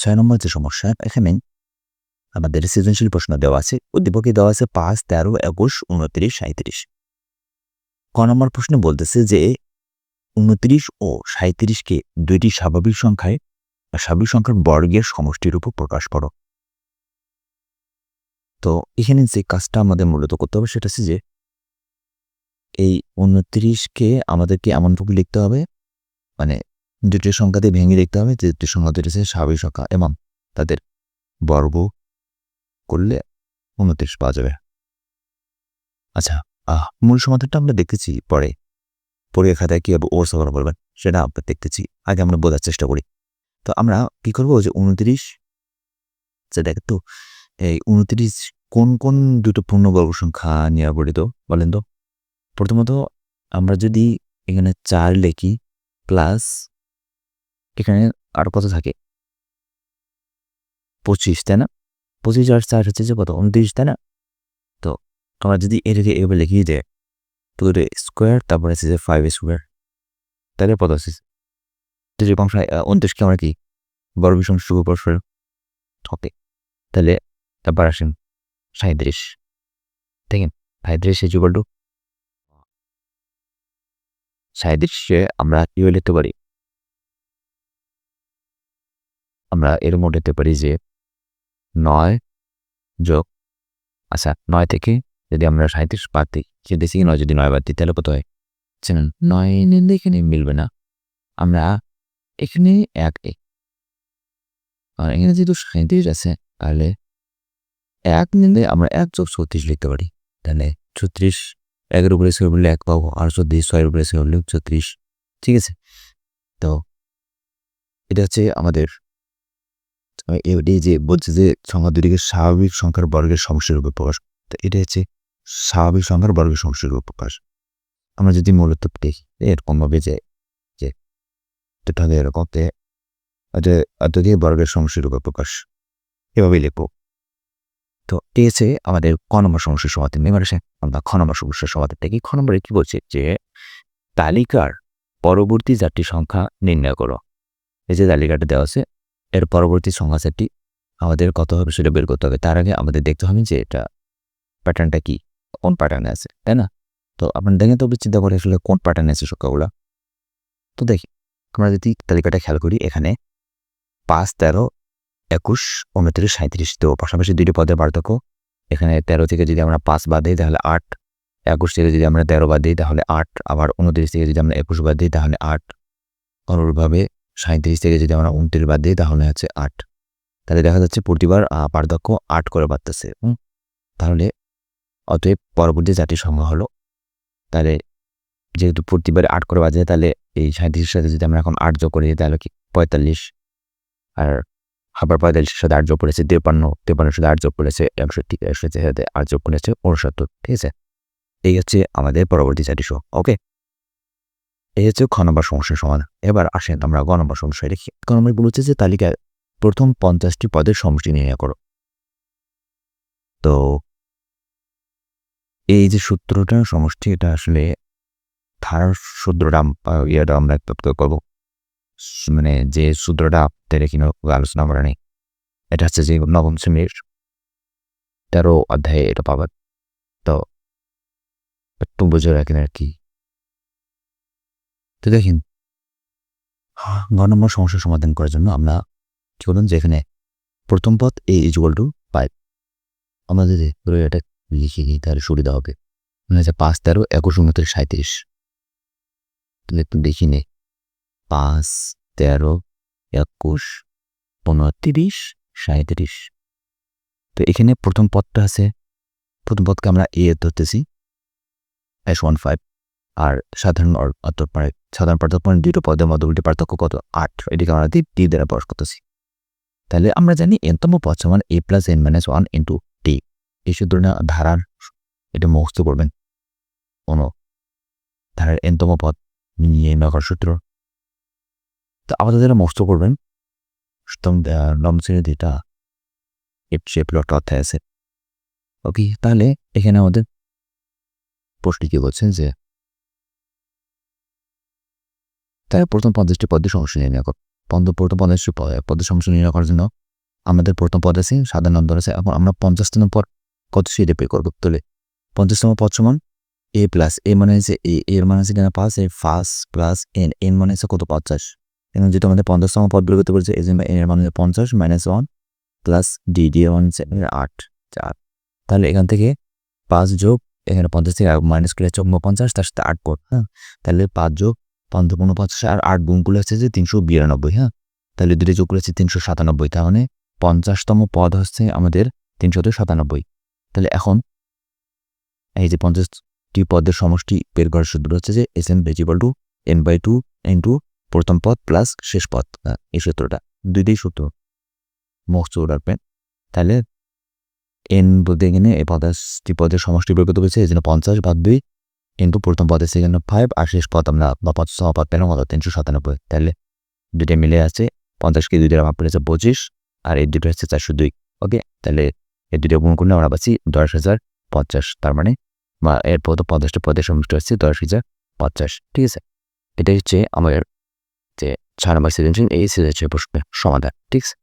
ছয় নম্বর যে সমস্যা, এখানে আমাদের সৃজনশীল প্রশ্ন দেওয়া আছে, উদ্দীপকে দেওয়া আছে পাঁচ, তেরো, একুশ, উনত্রিশ সাঁত্রিশ ক নম্বর প্রশ্ন বলতেছে যে উনত্রিশ ও সাঁত্রিশকে দুইটি স্বাভাবিক সংখ্যায় স্বাভাবিক সংখ্যার বর্গের সমষ্টির উপর প্রকাশ করো। তো এখানে যে কাজটা আমাদের মূলত করতে হবে সেটা হচ্ছে যে এই উনত্রিশকে আমাদেরকে এমনভাবে লিখতে হবে মানে দুটি সংখ্যাতে ভেঙে দেখতে হবে যে দুটি সংখ্যা দুটি হচ্ছে স্বাভাবিক সংখ্যা এবং তাদের বর্গ করলে উনত্রিশ পাওয়া যাবে। আচ্ছা আহ, মূল সমাধানটা আমরা দেখতেছি পরে। পরীক্ষা খাতায় কীভাবে ওরস করা বলবেন সেটা আমরা দেখতেছি। আগে আমরা বোঝার চেষ্টা করি। তো আমরা কি করব যে উনত্রিশ যে দেখ তো এই উনত্রিশ কোন কোন দুটো পূর্ণবর্গ সংখ্যা নিয়ে গঠিত বলেন তো? প্রথমত আমরা যদি এখানে চার লিখি প্লাস এখানে আর কত থাকে? পঁচিশ, তাই না? পঁচিশ আর চার হচ্ছে যে কত? উনত্রিশ তাই না? তো আমরা যদি এটাকে এভাবে লিখিয়ে দেয়, তো স্কোয়ার তারপরে আছে যে ফাইভ স্কোয়ার তাহলে কত আছে? যদি কম উনত্রিশকে আমরা কি? বড় ভীষণ শুভ পরস্পর ওকে, তাহলে তারপর আসেন সাঁত্রিশ দেখেন সাঁত্রিশ ইজ টু সাঁত্রিশে আমরা কি লিখতে পারি? আমরা এর মধ্যে লিখতে পারি যে নয় যোগ আচ্ছা নয় থেকে যদি আমরা সাঁত্রিশ বাদ দিই, সে দেশে নয়? যদি নয় বাদ দিই, তাহলে কত হয়? চেনেন নয় নিলে এখানে মিলবে না। আমরা এখানে এক এক আর এখানে যেহেতু সাঁত্রিশ আছে, তাহলে এক নিলে আমরা এক যোগ ছত্রিশ লিখতে পারি। তাহলে ছত্রিশ একের উপরে সে বললে এক পাবো, আর চব্বিশ ছয়ের উপরে সে বললে ছত্রিশ ঠিক আছে? তো এটা হচ্ছে আমাদের এটি যে বলছে যে সংখ্যা দুটিকে স্বাভাবিক সংখ্যার বর্গের সমস্যার উপর প্রকাশ, তো এটা হচ্ছে স্বাভাবিক সংখ্যার বর্গের সমস্যার উপর প্রকাশ। আমরা যদি মূলত দেখি এরকমভাবে যে যে হবে এরকম অত্যধিক বর্গের সমস্যার উপর প্রকাশ। এভাবেই লিখব। তো এসে আমাদের ক নম্বর সমস্যার সমাধান। এবার আসে আমরা খ নম্বর সমস্যার সমাধানটা কি খ নম্বরে কি বলছে যে, তালিকার পরবর্তী চারটি সংখ্যা নির্ণয় করো। এই যে তালিকাটা দেওয়া আছে এর পরবর্তী সংখ্যা সেটটি আমাদের কত হবে সেটা বের করতে হবে। তার আগে আমাদের দেখতে হবে যে এটা প্যাটার্নটা কি, কোন প্যাটার্নে আছে, তাই না? তো আপনার দেখেন তো চিন্তা করে আসলে কোন প্যাটার্নে আছে সংখ্যাগুলো। তো দেখি, আমরা যদি তালিকাটা খেয়াল করি, এখানে পাঁচ, তেরো, একুশ, উনত্রিশ সাঁত্রিশ তো পাশাপাশি দুইটি পদের পার্থক্য। এখানে তেরো থেকে যদি আমরা পাঁচ বাদ দিই, তাহলে আট। একুশ থেকে যদি আমরা তেরো বাদ দিই, তাহলে আট। আবার উনত্রিশ থেকে যদি আমরা একুশ বাদ দিই, তাহলে আট। অনুরূপভাবে সাঁত্রিশ থেকে যদি আমরা উনত্রিশ বাদ দিই, তাহলে হচ্ছে আট। তাহলে দেখা যাচ্ছে প্রতিবার পার্থক্য আট করে বাড়তেছে তাহলে অতএব পরবর্তী চারটি সংখ্যা হলো, তাহলে যেহেতু প্রতিবার আট করে বাজে তাহলে এই সাঁত্রিশের সাথে যদি আমরা এখন আট যোগ করি তাহলে কি পঁয়তাল্লিশ? আর আবার পঁয়তাল্লিশের সাথে আট যোগ করেছে তেপান্ন তেপান্নের সাথে আট যোগ করেছে একষট্টি, একষট্টির সাথে আট যোগ করেছে উনসত্তর, ঠিক আছে? এই হচ্ছে আমাদের পরবর্তী চারটি শো ওকে? এই হচ্ছে খ নম্বর সমস্যার সমাধান। এবার আসেন আমরা গ নম্বর সমস্যায় দেখি। ক নম্বর বলেছে যে তালিকায় প্রথম পঞ্চাশটি পদের সমষ্টি নির্ণয় করো। তো এই যে সূত্রটা, সমষ্টি, এটা আসলে ধারার সূত্রটা ইয়েটা আমরা করব। মানে যে সূত্রটা আপনাদের এখানে আলোচনা করা নেই। এটা হচ্ছে যে নবম শ্রেণির তেরো অধ্যায়ে এটা পাবেন তো একটু বুঝে রাখেন আর কি। তো দেখেন ঘ নম্বর সমস্যার সমাধান করার জন্য আমরা কি বলুন যে এখানে প্রথম পথ এ ইজুয়াল টু ফাইভ আমরা যদি এটা লিখে নিই তাহলে সুবিধা হবে। মানে হচ্ছে পাঁচ তেরো একুশ উনত্রিশ সাঁত্রিশ তাহলে একটু দেখি নে। পাঁচ তেরো একুশ উনত্রিশ সাঁত্রিশ তো এখানে প্রথম পদটা আছে। প্রথম পদকে আমরা এ ধরতেছি। এস ওয়ান ফাইভ আর সাধারণ মানে সাধারণ পার্থক্য মানে দুটো পদের মধ্যে উল্টে পার্থক্য কত? আট। এটিকে আমরা টি দ্বারা প্রকাশ করতেছি। তাহলে আমরা জানি এনতম পদ সমান A plus N minus one into T এই সূত্র ধারার এটা মুখস্থ করবেন। কোনো ধারার এনতম পদ নিয়ে করার সূত্র। তো আপাতত যারা মুখস্থ করবেন। নবম শ্রেণির যেটা এফ সে প্লট অধ্যায় আছে। ওকে, তাহলে এখানে আমাদের প্রশ্ন কি বলছেন যে তাই প্রথম পঞ্চাশটি পদ্মের সমস্যা নির্ণয় কর প্রথম পদের পদের সমস্যা নির্ণয় করার জন্য আমাদের প্রথম পদ আছে, সাধারণ নম্বর আছে এখন আমরা পঞ্চাশতম পদ কত সেটা পে করব? তাহলে পঞ্চাশতম পদ সমান এ প্লাস এ মানে হচ্ছে এ এর মানে হচ্ছে এখানে পাঁচ A first plus N N মানে হচ্ছে কত? পঞ্চাশ। এবং যেহেতু আমাদের পঞ্চাশতম পদ বের করতে বলছে এই জন্য এর মানে হচ্ছে পঞ্চাশ minus one plus D D one হচ্ছে আট, চার। তাহলে এখান থেকে পাঁচ যোগ এখানে পঞ্চাশ থেকে মাইনাস করে হচ্ছে পঞ্চাশ, তার সাথে আট পদ হ্যাঁ? তাহলে পাঁচ যোগ পঞ্চান্ন পঞ্চাশ আর আট গুণ করলে হচ্ছে যে তিনশো বিরানব্বই হ্যাঁ? তাহলে দুটো যোগ করেছে তিনশো সাতানব্বই তাহলে পঞ্চাশতম পদ হচ্ছে আমাদের তিনশত সাতানব্বই। তাহলে এখন এই যে পঞ্চাশটি পদের সমষ্টি বের করার সূত্র হচ্ছে যে S N ভেজিবল two N by two N two প্রথম পদ প্লাস শেষ পদ হ্যাঁ, এই সূত্রটা। দুইটাই সূত্র। মোস্ট রাখবেন। তাহলে এন বলতে এখানে এই পদাশটি পদের সমষ্টি বের করতে বলছে এই জন্য পঞ্চাশ বাদ দুই ইন্টু প্রথম পদে সেখানে ফাইভ আর শেষ পদ আমরা বা পঞ্চাশ পদ পেলাম তিনশো সাতানব্বই। তাহলে দুইটা মিলে আছে পঞ্চাশকে দুইটা ভাগ পড়েছে পঁচিশ, আর এই দুটো হচ্ছে চারশো দুই। ওকে তাহলে এই দুটো গুণ করলে আমরা পাচ্ছি দশ হাজার পঞ্চাশ, তার মানে এর পদ পঞ্চাশটা পদের সমষ্টি হচ্ছে দশ হাজার পঞ্চাশ। ঠিক আছে? এটাই হচ্ছে আমাদের যে ছয় নম্বর সৃজনশীল, এই সৃজনশীল প্রশ্নের সমাধান। ঠিক আছে?